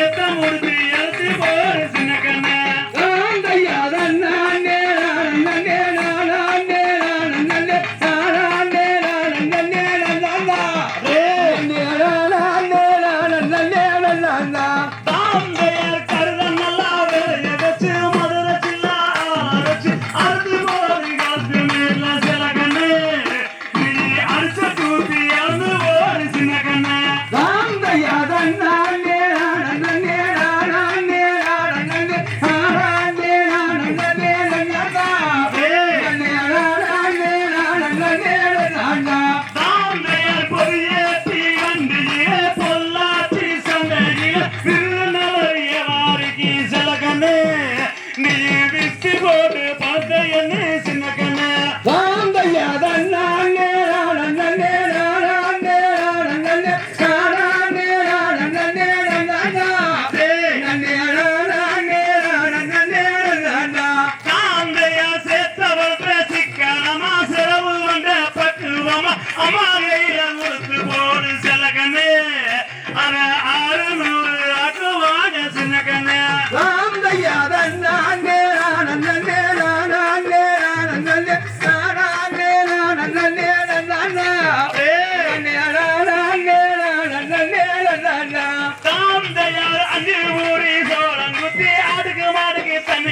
ஏத்த முடிஞ்சு ஏத்தி போற சின்ன கண்ணா.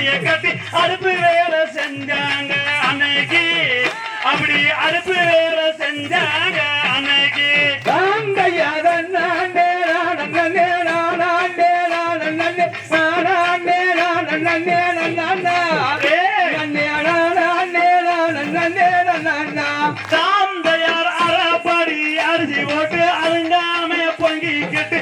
தண்ணிய கட்டி அடுப்பு வேலை செஞ்சாங்க அன்னைக்கு. அப்படி அடுப்பு வேலை செஞ்சாங்க அன்னைக்கு. தாம் தயார் அறப்படி அரிசி போட்டு அருங்காம பொங்கிக்கிட்டு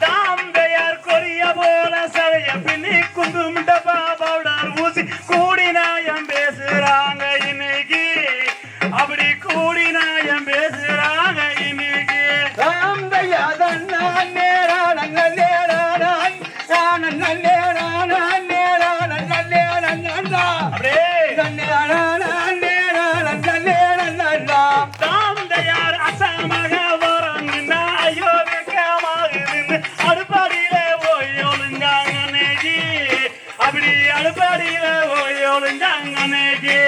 தாம் தயார் கொரிய போல சடைய பின்னி குந்தும் டப்பா பவுடர் ஊசி கூடி நாயம் பேசுறாங்க இன்னைக்கு. அப்படி கூடி நாயம் பேசுறாங்க இன்னைக்கு. அப்படியே அப்படி அடுப்படியில போய் ஒளிஞ்சாங்க அன்னைக்கு.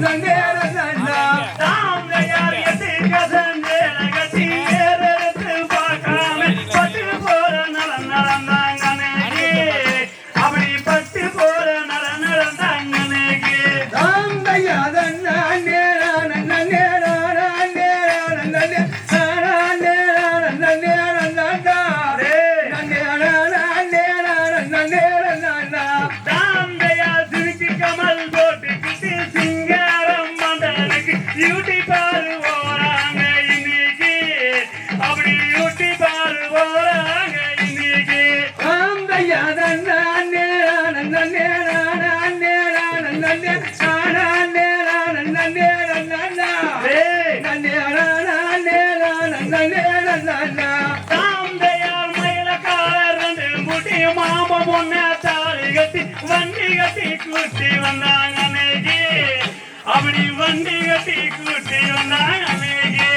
Nangera! முட்டி மாமம் தாலி கட்டி வண்டி கட்டி கூட்டி வந்தாங்க அன்னைக்கு. அப்படி வண்டி கட்டி கூட்டி வந்தாங்க அன்னைக்கு.